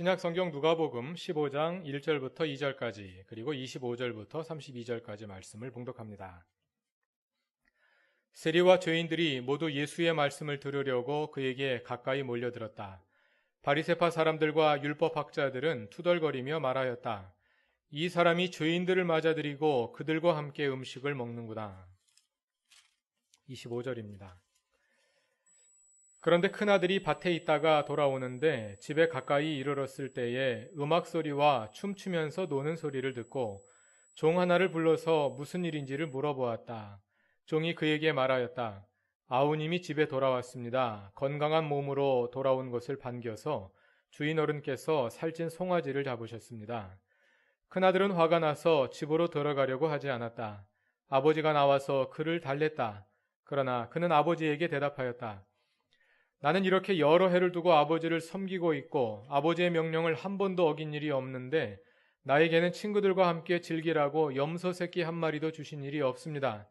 신약 성경 누가복음 15장 1절부터 2절까지 그리고 25절부터 32절까지 말씀을 봉독합니다. 세리와 죄인들이 모두 예수의 말씀을 들으려고 그에게 가까이 몰려들었다. 바리세파 사람들과 율법 학자들은 투덜거리며 말하였다. 이 사람이 죄인들을 맞아들이고 그들과 함께 음식을 먹는구나. 25절입니다. 그런데 큰아들이 밭에 있다가 돌아오는데 집에 가까이 이르렀을 때에 음악 소리와 춤추면서 노는 소리를 듣고 종 하나를 불러서 무슨 일인지를 물어보았다. 종이 그에게 말하였다. 아우님이 집에 돌아왔습니다. 건강한 몸으로 돌아온 것을 반겨서 주인 어른께서 살찐 송아지를 잡으셨습니다. 큰아들은 화가 나서 집으로 들어가려고 하지 않았다. 아버지가 나와서 그를 달랬다. 그러나 그는 아버지에게 대답하였다. 나는 이렇게 여러 해를 두고 아버지를 섬기고 있고 아버지의 명령을 한 번도 어긴 일이 없는데 나에게는 친구들과 함께 즐기라고 염소 새끼 한 마리도 주신 일이 없습니다.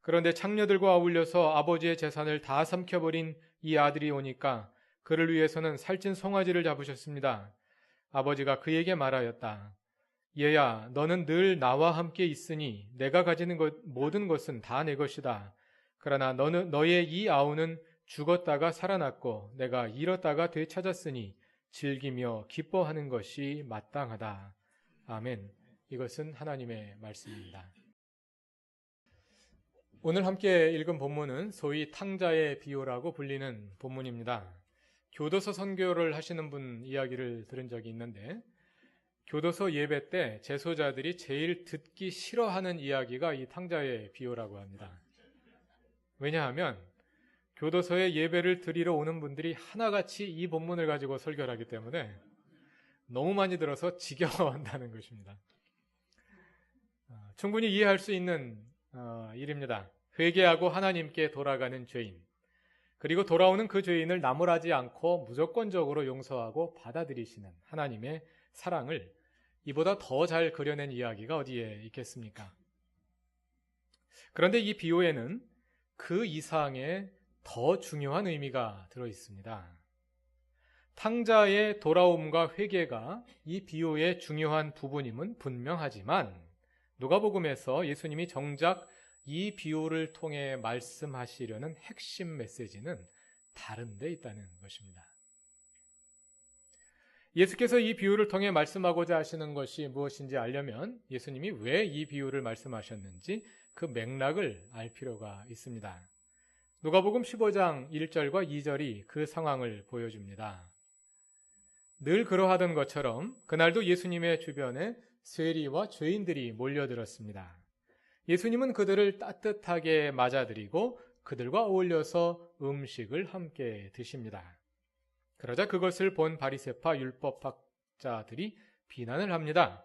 그런데 창녀들과 어울려서 아버지의 재산을 다 삼켜버린 이 아들이 오니까 그를 위해서는 살찐 송아지를 잡으셨습니다. 아버지가 그에게 말하였다. 얘야, 너는 늘 나와 함께 있으니 내가 가지는 것, 모든 것은 다 내 것이다. 그러나 너는, 너의 이 아우는 죽었다가 살아났고 내가 잃었다가 되찾았으니 즐기며 기뻐하는 것이 마땅하다. 아멘. 이것은 하나님의 말씀입니다. 오늘 함께 읽은 본문은 소위 탕자의 비유라고 불리는 본문입니다. 교도소 선교를 하시는 분 이야기를 들은 적이 있는데 교도소 예배 때 재소자들이 제일 듣기 싫어하는 이야기가 이 탕자의 비유라고 합니다. 왜냐하면 교도소에 예배를 드리러 오는 분들이 하나같이 이 본문을 가지고 설교를 하기 때문에 너무 많이 들어서 지겨워한다는 것입니다. 어, 충분히 이해할 수 있는 어, 일입니다. 회개하고 하나님께 돌아가는 죄인, 그리고 돌아오는 그 죄인을 나무라지 않고 무조건적으로 용서하고 받아들이시는 하나님의 사랑을 이보다 더 잘 그려낸 이야기가 어디에 있겠습니까? 그런데 이 비유에는 그 이상의 더 중요한 의미가 들어 있습니다. 탕자의 돌아옴과 회개가 이 비유의 중요한 부분임은 분명하지만 누가복음에서 예수님이 정작 이 비유를 통해 말씀하시려는 핵심 메시지는 다른 데 있다는 것입니다. 예수께서 이 비유를 통해 말씀하고자 하시는 것이 무엇인지 알려면 예수님이 왜 이 비유를 말씀하셨는지 그 맥락을 알 필요가 있습니다. 누가복음 15장 1절과 2절이 그 상황을 보여줍니다. 늘 그러하던 것처럼 그날도 예수님의 주변에 세리와 죄인들이 몰려들었습니다. 예수님은 그들을 따뜻하게 맞아들이고 그들과 어울려서 음식을 함께 드십니다. 그러자 그것을 본 바리세파 율법학자들이 비난을 합니다.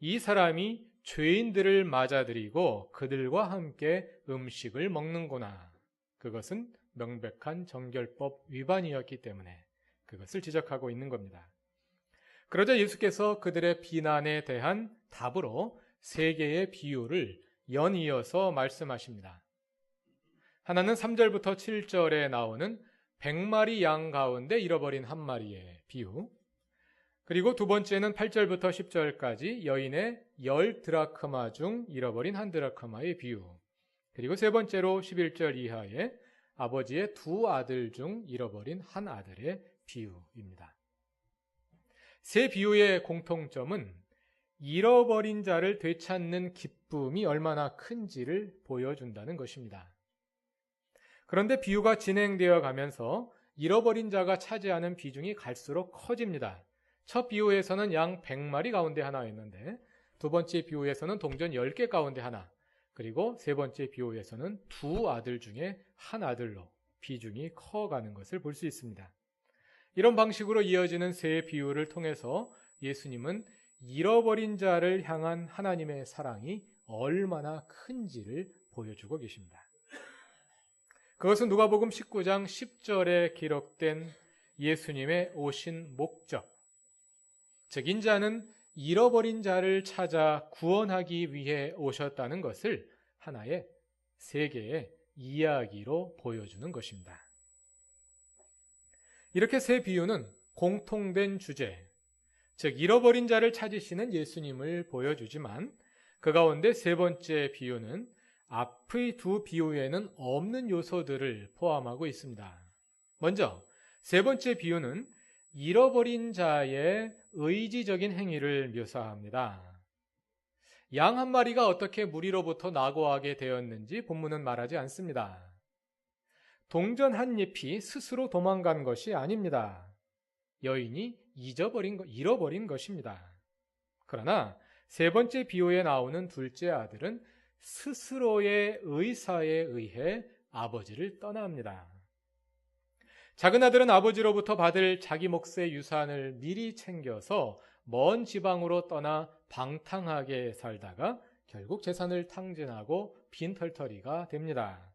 이 사람이 죄인들을 맞아들이고 그들과 함께 음식을 먹는구나. 그것은 명백한 정결법 위반이었기 때문에 그것을 지적하고 있는 겁니다. 그러자 예수께서 그들의 비난에 대한 답으로 세 개의 비유를 연이어서 말씀하십니다. 하나는 3절부터 7절에 나오는 100마리 양 가운데 잃어버린 한 마리의 비유. 그리고 두 번째는 8절부터 10절까지 여인의 열 드라크마 중 잃어버린 한 드라크마의 비유. 그리고 세 번째로 11절 이하에 아버지의 두 아들 중 잃어버린 한 아들의 비유입니다. 세 비유의 공통점은 잃어버린 자를 되찾는 기쁨이 얼마나 큰지를 보여준다는 것입니다. 그런데 비유가 진행되어 가면서 잃어버린 자가 차지하는 비중이 갈수록 커집니다. 첫 비유에서는 양 100마리 가운데 하나였는데 두 번째 비유에서는 동전 10개 가운데 하나, 그리고 세 번째 비유에서는 두 아들 중에 한 아들로 비중이 커가는 것을 볼 수 있습니다. 이런 방식으로 이어지는 세 비유를 통해서 예수님은 잃어버린 자를 향한 하나님의 사랑이 얼마나 큰지를 보여주고 계십니다. 그것은 누가복음 19장 10절에 기록된 예수님의 오신 목적. 즉 인자는 잃어버린 자를 찾아 구원하기 위해 오셨다는 것을 하나의 세계의 이야기로 보여주는 것입니다. 이렇게 세 비유는 공통된 주제, 즉 잃어버린 자를 찾으시는 예수님을 보여주지만 그 가운데 세 번째 비유는 앞의 두 비유에는 없는 요소들을 포함하고 있습니다. 먼저 세 번째 비유는 잃어버린 자의 의지적인 행위를 묘사합니다. 양 한 마리가 어떻게 무리로부터 낙오하게 되었는지 본문은 말하지 않습니다. 동전 한 잎이 스스로 도망간 것이 아닙니다. 여인이 잊어버린 것, 잃어버린 것입니다. 그러나 세 번째 비유에 나오는 둘째 아들은 스스로의 의사에 의해 아버지를 떠납니다. 작은 아들은 아버지로부터 받을 자기 몫의 유산을 미리 챙겨서 먼 지방으로 떠나 방탕하게 살다가 결국 재산을 탕진하고 빈털터리가 됩니다.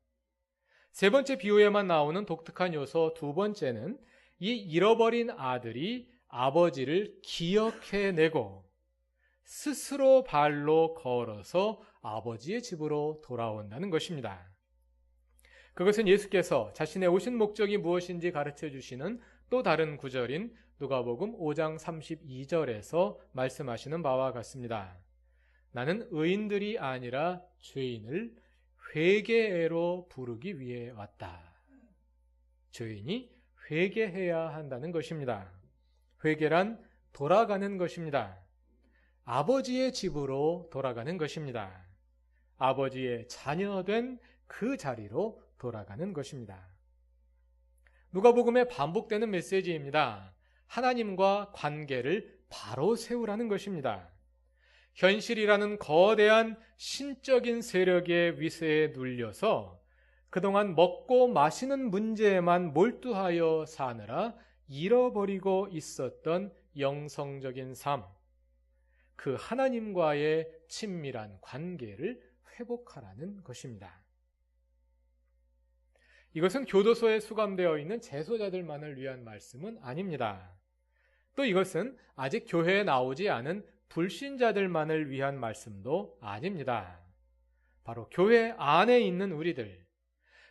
세 번째 비유에만 나오는 독특한 요소 두 번째는 이 잃어버린 아들이 아버지를 기억해내고 스스로 발로 걸어서 아버지의 집으로 돌아온다는 것입니다. 그것은 예수께서 자신의 오신 목적이 무엇인지 가르쳐 주시는 또 다른 구절인 누가복음 5장 32절에서 말씀하시는 바와 같습니다. 나는 의인들이 아니라 죄인을 회개해로 부르기 위해 왔다. 죄인이 회개해야 한다는 것입니다. 회개란 돌아가는 것입니다. 아버지의 집으로 돌아가는 것입니다. 아버지의 자녀된 그 자리로 돌아가는 것입니다. 누가복음에 반복되는 메시지입니다. 하나님과 관계를 바로 세우라는 것입니다. 현실이라는 거대한 신적인 세력의 위세에 눌려서 그동안 먹고 마시는 문제에만 몰두하여 사느라 잃어버리고 있었던 영성적인 삶, 그 하나님과의 친밀한 관계를 회복하라는 것입니다. 이것은 교도소에 수감되어 있는 재소자들만을 위한 말씀은 아닙니다. 또 이것은 아직 교회에 나오지 않은 불신자들만을 위한 말씀도 아닙니다. 바로 교회 안에 있는 우리들,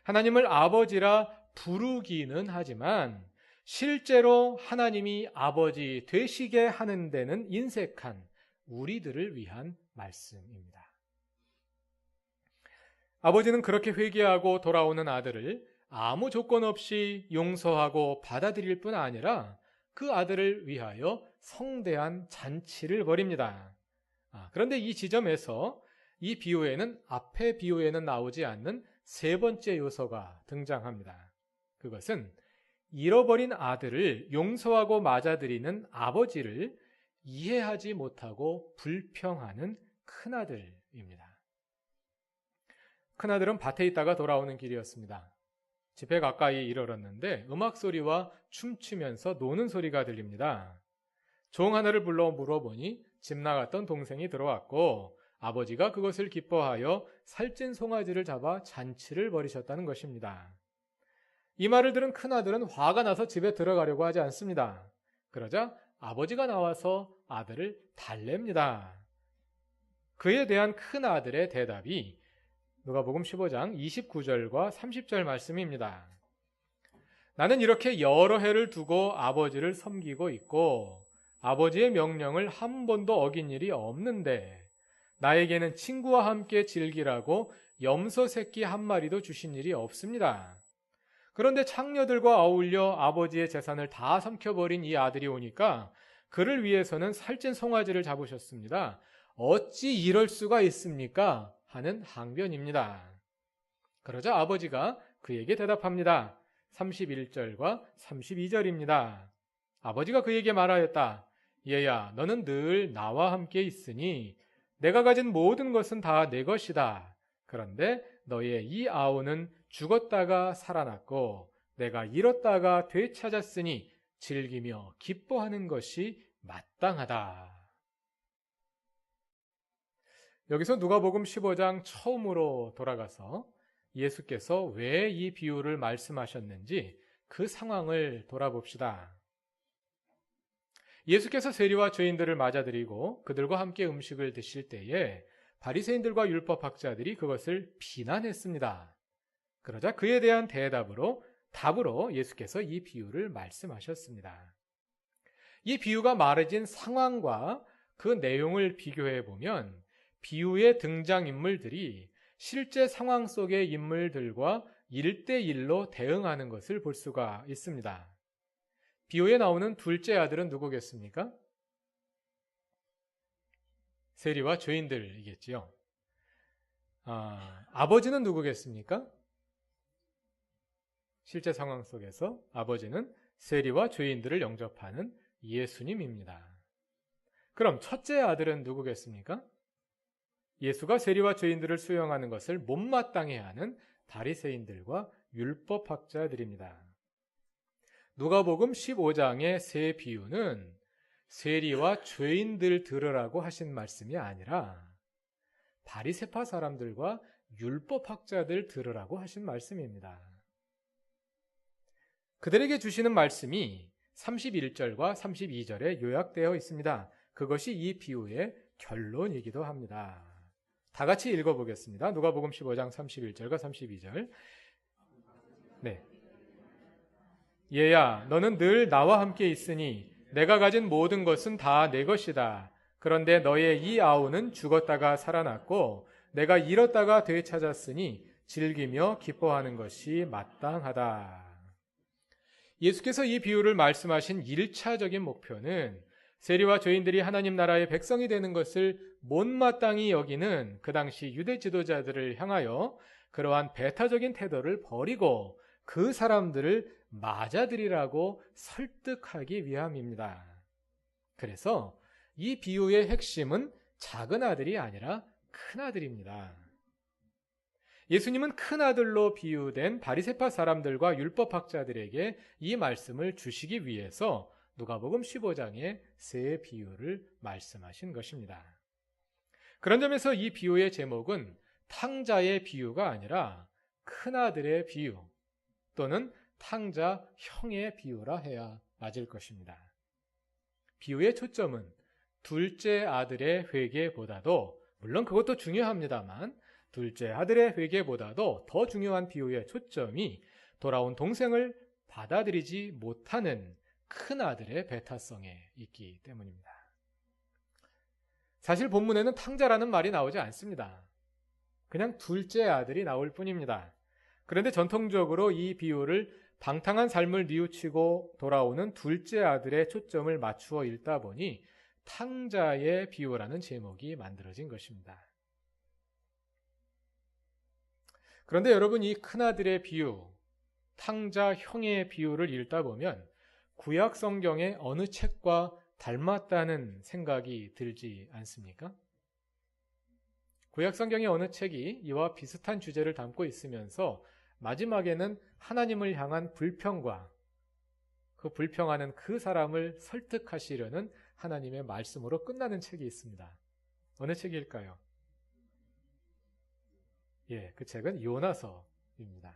하나님을 아버지라 부르기는 하지만 실제로 하나님이 아버지 되시게 하는 데는 인색한 우리들을 위한 말씀입니다. 아버지는 그렇게 회개하고 돌아오는 아들을 아무 조건 없이 용서하고 받아들일 뿐 아니라 그 아들을 위하여 성대한 잔치를 벌입니다. 아, 그런데 이 지점에서 이 비유에는 앞에 비유에는 나오지 않는 세 번째 요소가 등장합니다. 그것은 잃어버린 아들을 용서하고 맞아들이는 아버지를 이해하지 못하고 불평하는 큰아들입니다. 큰아들은 밭에 있다가 돌아오는 길이었습니다. 집에 가까이 이르렀는데 음악 소리와 춤추면서 노는 소리가 들립니다. 종 하나를 불러 물어보니 집 나갔던 동생이 들어왔고 아버지가 그것을 기뻐하여 살찐 송아지를 잡아 잔치를 벌이셨다는 것입니다. 이 말을 들은 큰아들은 화가 나서 집에 들어가려고 하지 않습니다. 그러자 아버지가 나와서 아들을 달랩니다. 그에 대한 큰아들의 대답이 누가복음 15장 29절과 30절 말씀입니다. 나는 이렇게 여러 해를 두고 아버지를 섬기고 있고 아버지의 명령을 한 번도 어긴 일이 없는데 나에게는 친구와 함께 즐기라고 염소 새끼 한 마리도 주신 일이 없습니다. 그런데 창녀들과 어울려 아버지의 재산을 다 삼켜버린 이 아들이 오니까 그를 위해서는 살찐 송아지를 잡으셨습니다. 어찌 이럴 수가 있습니까? 하는 항변입니다. 그러자 아버지가 그에게 대답합니다. 31절과 32절입니다. 아버지가 그에게 말하였다. 얘야, 너는 늘 나와 함께 있으니 내가 가진 모든 것은 다 내 것이다. 그런데 너의 이 아우는 죽었다가 살아났고 내가 잃었다가 되찾았으니 즐기며 기뻐하는 것이 마땅하다. 여기서 누가복음 15장 처음으로 돌아가서 예수께서 왜 이 비유를 말씀하셨는지 그 상황을 돌아봅시다. 예수께서 세리와 죄인들을 맞아들이고 그들과 함께 음식을 드실 때에 바리새인들과 율법학자들이 그것을 비난했습니다. 그러자 그에 대한 대답으로 답으로 예수께서 이 비유를 말씀하셨습니다. 이 비유가 말해진 상황과 그 내용을 비교해 보면 비유의 등장인물들이 실제 상황 속의 인물들과 1대1로 대응하는 것을 볼 수가 있습니다. 비유에 나오는 둘째 아들은 누구겠습니까? 세리와 죄인들이겠지요. 아, 아버지는 누구겠습니까? 실제 상황 속에서 아버지는 세리와 죄인들을 영접하는 예수님입니다. 그럼 첫째 아들은 누구겠습니까? 예수가 세리와 죄인들을 수용하는 것을 못마땅해 하는 바리새인들과 율법학자들입니다. 누가복음 15장의 세 비유는 세리와 죄인들 들으라고 하신 말씀이 아니라 바리세파 사람들과 율법학자들 들으라고 하신 말씀입니다. 그들에게 주시는 말씀이 31절과 32절에 요약되어 있습니다. 그것이 이 비유의 결론이기도 합니다. 다 같이 읽어보겠습니다. 누가복음 15장 31절과 32절. 네. 얘야, 너는 늘 나와 함께 있으니 내가 가진 모든 것은 다 내 것이다. 그런데 너의 이 아우는 죽었다가 살아났고 내가 잃었다가 되찾았으니 즐기며 기뻐하는 것이 마땅하다. 예수께서 이 비유를 말씀하신 1차적인 목표는 세리와 죄인들이 하나님 나라의 백성이 되는 것을 못마땅히 여기는 그 당시 유대 지도자들을 향하여 그러한 배타적인 태도를 버리고 그 사람들을 맞아들이라고 설득하기 위함입니다. 그래서 이 비유의 핵심은 작은 아들이 아니라 큰 아들입니다. 예수님은 큰 아들로 비유된 바리세파 사람들과 율법학자들에게 이 말씀을 주시기 위해서 누가복음 15장의 세 비유를 말씀하신 것입니다. 그런 점에서 이 비유의 제목은 탕자의 비유가 아니라 큰 아들의 비유 또는 탕자 형의 비유라 해야 맞을 것입니다. 비유의 초점은 둘째 아들의 회개보다도 물론 그것도 중요합니다만 둘째 아들의 회개보다도 더 중요한 비유의 초점이 돌아온 동생을 받아들이지 못하는 큰 아들의 배타성에 있기 때문입니다. 사실 본문에는 탕자라는 말이 나오지 않습니다. 그냥 둘째 아들이 나올 뿐입니다. 그런데 전통적으로 이 비유를 방탕한 삶을 뉘우치고 돌아오는 둘째 아들의 초점을 맞추어 읽다 보니 탕자의 비유라는 제목이 만들어진 것입니다. 그런데 여러분 이 큰아들의 비유, 탕자 형의 비유를 읽다 보면 구약 성경의 어느 책과 닮았다는 생각이 들지 않습니까? 구약 성경의 어느 책이 이와 비슷한 주제를 담고 있으면서 마지막에는 하나님을 향한 불평과 그 불평하는 그 사람을 설득하시려는 하나님의 말씀으로 끝나는 책이 있습니다. 어느 책일까요? 예, 그 책은 요나서입니다.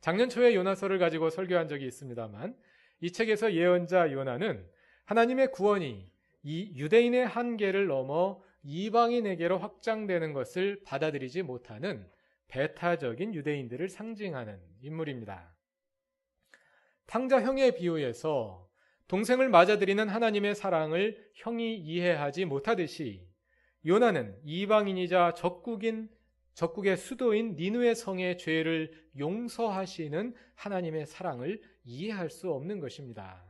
작년 초에 요나서를 가지고 설교한 적이 있습니다만 이 책에서 예언자 요나는 하나님의 구원이 이 유대인의 한계를 넘어 이방인에게로 확장되는 것을 받아들이지 못하는 배타적인 유대인들을 상징하는 인물입니다. 탕자 형의 비유에서 동생을 맞아들이는 하나님의 사랑을 형이 이해하지 못하듯이 요나는 이방인이자 적국인 적국의 수도인 니누의 성의 죄를 용서하시는 하나님의 사랑을 이해할 수 없는 것입니다.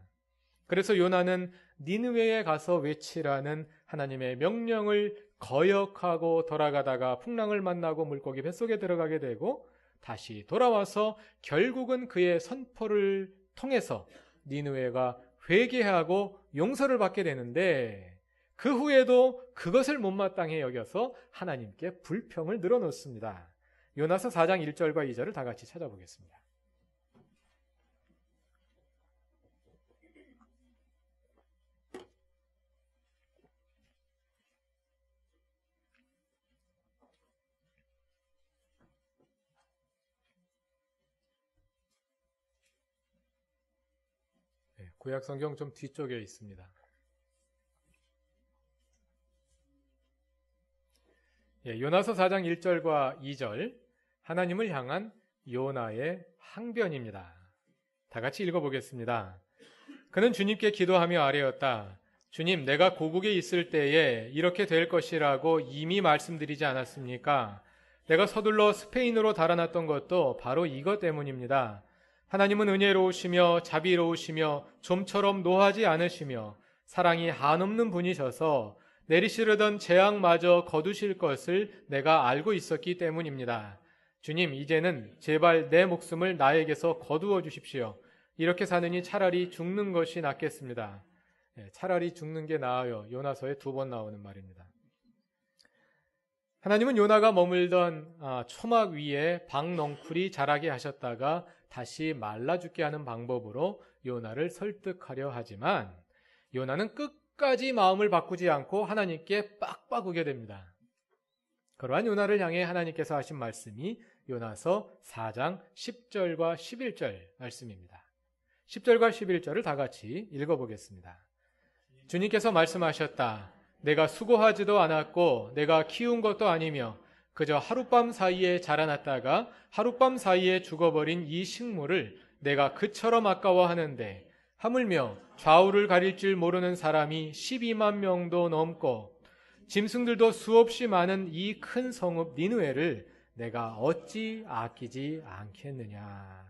그래서 요나는 니누웨에 가서 외치라는 하나님의 명령을 거역하고 돌아가다가 풍랑을 만나고 물고기 뱃속에 들어가게 되고 다시 돌아와서 결국은 그의 선포를 통해서 니누웨가 회개하고 용서를 받게 되는데 그 후에도 그것을 못마땅해 여겨서 하나님께 불평을 늘어놓습니다. 요나서 4장 1절과 2절을 다 같이 찾아보겠습니다. 구약 성경 좀 뒤쪽에 있습니다. 예, 요나서 4장 1절과 2절 하나님을 향한 요나의 항변입니다. 다 같이 읽어보겠습니다. 그는 주님께 기도하며 아뢰었다. 주님, 내가 고국에 있을 때에 이렇게 될 것이라고 이미 말씀드리지 않았습니까? 내가 서둘러 스페인으로 달아났던 것도 바로 이것 때문입니다. 하나님은 은혜로우시며 자비로우시며 좀처럼 노하지 않으시며 사랑이 한없는 분이셔서 내리시려던 재앙마저 거두실 것을 내가 알고 있었기 때문입니다. 주님, 이제는 제발 내 목숨을 나에게서 거두어 주십시오. 이렇게 사느니 차라리 죽는 것이 낫겠습니다. 예, 차라리 죽는 게 나아요. 요나서에 두 번 나오는 말입니다. 하나님은 요나가 머물던 아, 초막 위에 박넝쿨이 자라게 하셨다가 다시 말라 죽게 하는 방법으로 요나를 설득하려 하지만 요나는 끝까지 마음을 바꾸지 않고 하나님께 빡빡 우게 됩니다. 그러한 요나를 향해 하나님께서 하신 말씀이 요나서 4장 10절과 11절 말씀입니다. 10절과 11절을 다 같이 읽어보겠습니다. 주님께서 말씀하셨다. 내가 수고하지도 않았고 내가 키운 것도 아니며 그저 하룻밤 사이에 자라났다가 하룻밤 사이에 죽어버린 이 식물을 내가 그처럼 아까워하는데 하물며 좌우를 가릴 줄 모르는 사람이 12만 명도 넘고 짐승들도 수없이 많은 이 큰 성읍 니누에를 내가 어찌 아끼지 않겠느냐.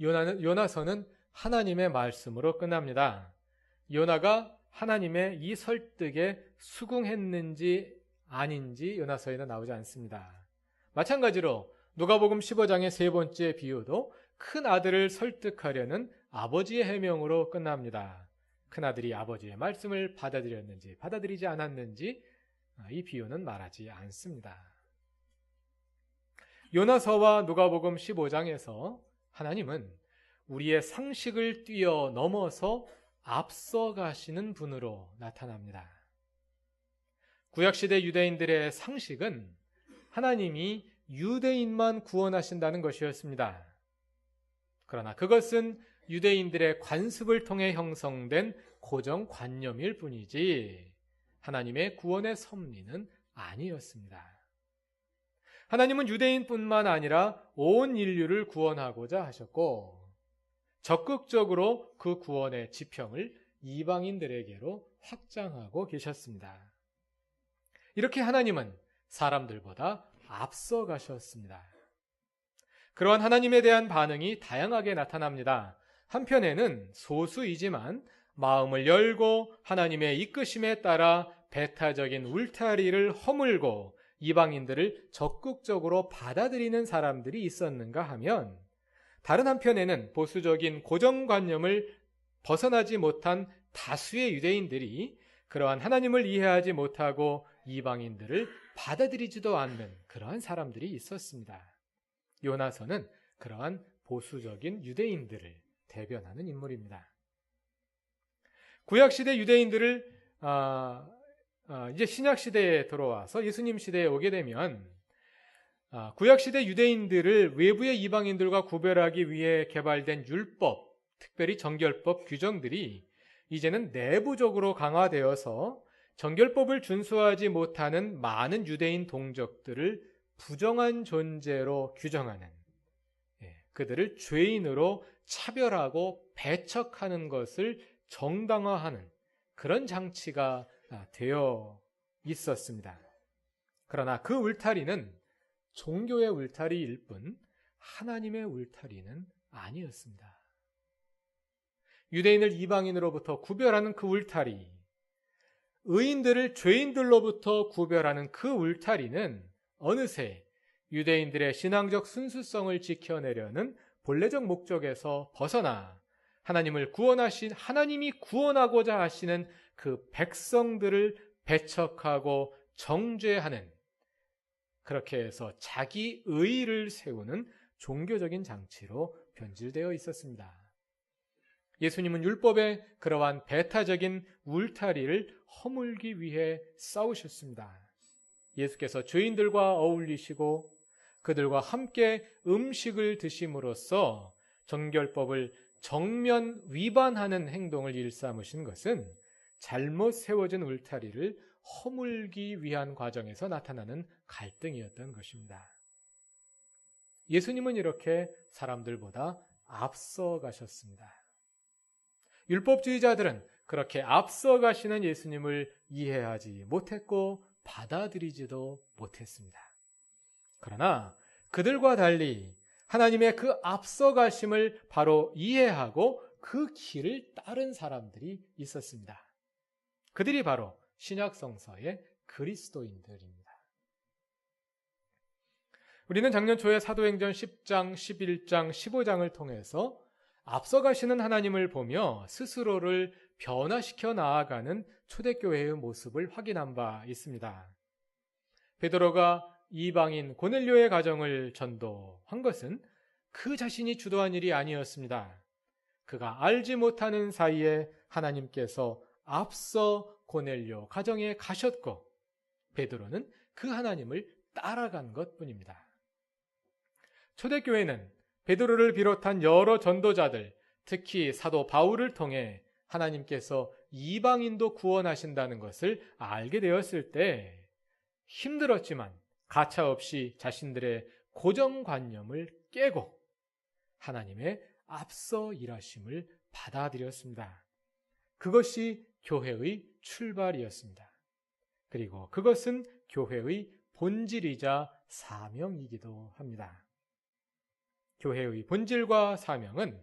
요나는, 요나서는 하나님의 말씀으로 끝납니다. 요나가 하나님의 이 설득에 수긍했는지 아닌지 요나서에는 나오지 않습니다. 마찬가지로 누가복음 15장의 세 번째 비유도 큰 아들을 설득하려는 아버지의 해명으로 끝납니다. 큰 아들이 아버지의 말씀을 받아들였는지 받아들이지 않았는지 이 비유는 말하지 않습니다. 요나서와 누가복음 15장에서 하나님은 우리의 상식을 뛰어넘어서 앞서가시는 분으로 나타납니다. 구약시대 유대인들의 상식은 하나님이 유대인만 구원하신다는 것이었습니다. 그러나 그것은 유대인들의 관습을 통해 형성된 고정관념일 뿐이지 하나님의 구원의 섭리는 아니었습니다. 하나님은 유대인뿐만 아니라 온 인류를 구원하고자 하셨고 적극적으로 그 구원의 지평을 이방인들에게로 확장하고 계셨습니다. 이렇게 하나님은 사람들보다 앞서 가셨습니다. 그러한 하나님에 대한 반응이 다양하게 나타납니다. 한편에는 소수이지만 마음을 열고 하나님의 이끄심에 따라 배타적인 울타리를 허물고 이방인들을 적극적으로 받아들이는 사람들이 있었는가 하면 다른 한편에는 보수적인 고정관념을 벗어나지 못한 다수의 유대인들이 그러한 하나님을 이해하지 못하고 이방인들을 받아들이지도 않는 그러한 사람들이 있었습니다. 요나서는 그러한 보수적인 유대인들을 대변하는 인물입니다. 구약시대 유대인들을 아, 아, 이제 신약시대에 들어와서 예수님 시대에 오게 되면 아, 구약시대 유대인들을 외부의 이방인들과 구별하기 위해 개발된 율법, 특별히 정결법 규정들이 이제는 내부적으로 강화되어서 정결법을 준수하지 못하는 많은 유대인 동족들을 부정한 존재로 규정하는 예, 그들을 죄인으로 차별하고 배척하는 것을 정당화하는 그런 장치가 아, 되어 있었습니다. 그러나 그 울타리는 종교의 울타리일 뿐 하나님의 울타리는 아니었습니다. 유대인을 이방인으로부터 구별하는 그 울타리, 의인들을 죄인들로부터 구별하는 그 울타리는 어느새 유대인들의 신앙적 순수성을 지켜내려는 본래적 목적에서 벗어나 하나님을 구원하신 하나님이 구원하고자 하시는 그 백성들을 배척하고 정죄하는 그렇게 해서 자기 의를 세우는 종교적인 장치로 변질되어 있었습니다. 예수님은 율법의 그러한 배타적인 울타리를 허물기 위해 싸우셨습니다. 예수께서 죄인들과 어울리시고 그들과 함께 음식을 드심으로써 정결법을 정면 위반하는 행동을 일삼으신 것은 잘못 세워진 울타리를 허물기 위한 과정에서 나타나는 갈등이었던 것입니다. 예수님은 이렇게 사람들보다 앞서 가셨습니다. 율법주의자들은 그렇게 앞서가시는 예수님을 이해하지 못했고 받아들이지도 못했습니다. 그러나 그들과 달리 하나님의 그 앞서가심을 바로 이해하고 그 길을 따른 사람들이 있었습니다. 그들이 바로 신약성서의 그리스도인들입니다. 우리는 작년 초에 사도행전 10장, 11장, 15장을 통해서 앞서가시는 하나님을 보며 스스로를 변화시켜 나아가는 초대교회의 모습을 확인한 바 있습니다. 베드로가 이방인 고넬료의 가정을 전도한 것은 그 자신이 주도한 일이 아니었습니다. 그가 알지 못하는 사이에 하나님께서 앞서 고넬료 가정에 가셨고 베드로는 그 하나님을 따라간 것뿐입니다. 초대교회는 베드로를 비롯한 여러 전도자들, 특히 사도 바울을 통해 하나님께서 이방인도 구원하신다는 것을 알게 되었을 때 힘들었지만 가차없이 자신들의 고정관념을 깨고 하나님의 앞서 일하심을 받아들였습니다. 그것이 교회의 출발이었습니다. 그리고 그것은 교회의 본질이자 사명이기도 합니다. 교회의 본질과 사명은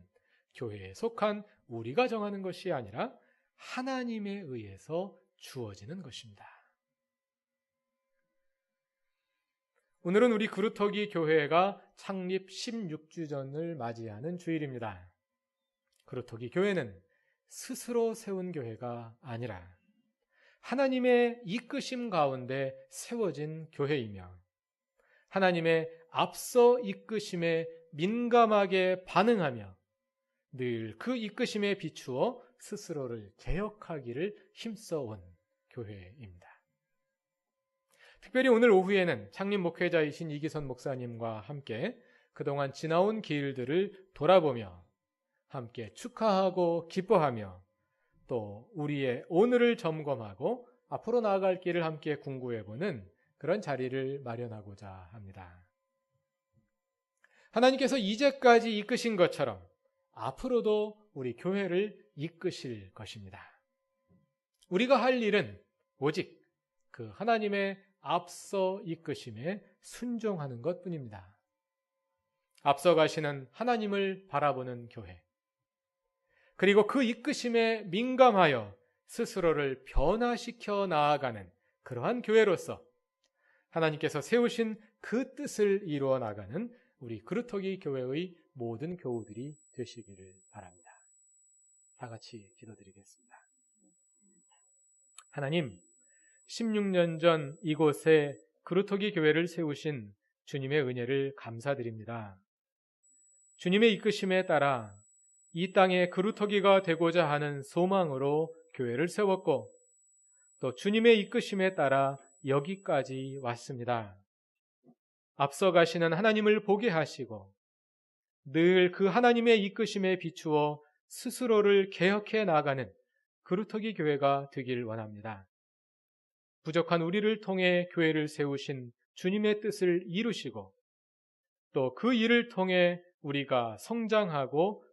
교회에 속한 우리가 정하는 것이 아니라 하나님에 의해서 주어지는 것입니다. 오늘은 우리 그루터기 교회가 창립 16주년을 맞이하는 주일입니다. 그루터기 교회는 스스로 세운 교회가 아니라 하나님의 이끄심 가운데 세워진 교회이며 하나님의 앞서 이끄심에 민감하게 반응하며 늘 그 이끄심에 비추어 스스로를 개혁하기를 힘써온 교회입니다. 특별히 오늘 오후에는 창립 목회자이신 이기선 목사님과 함께 그동안 지나온 길들을 돌아보며 함께 축하하고 기뻐하며 또 우리의 오늘을 점검하고 앞으로 나아갈 길을 함께 궁구해보는 그런 자리를 마련하고자 합니다. 하나님께서 이제까지 이끄신 것처럼 앞으로도 우리 교회를 이끄실 것입니다. 우리가 할 일은 오직 그 하나님의 앞서 이끄심에 순종하는 것 뿐입니다. 앞서 가시는 하나님을 바라보는 교회. 그리고 그 이끄심에 민감하여 스스로를 변화시켜 나아가는 그러한 교회로서 하나님께서 세우신 그 뜻을 이루어 나가는 우리 그루터기 교회의 모든 교우들이 되시기를 바랍니다. 다 같이 기도드리겠습니다. 하나님, 16년 전 이곳에 그루터기 교회를 세우신 주님의 은혜를 감사드립니다. 주님의 이끄심에 따라 이 땅에 그루터기가 되고자 하는 소망으로 교회를 세웠고 또 주님의 이끄심에 따라 여기까지 왔습니다. 앞서 가시는 하나님을 보게 하시고 늘 그 하나님의 이끄심에 비추어 스스로를 개혁해 나가는 그루터기 교회가 되길 원합니다. 부족한 우리를 통해 교회를 세우신 주님의 뜻을 이루시고 또 그 일을 통해 우리가 성장하고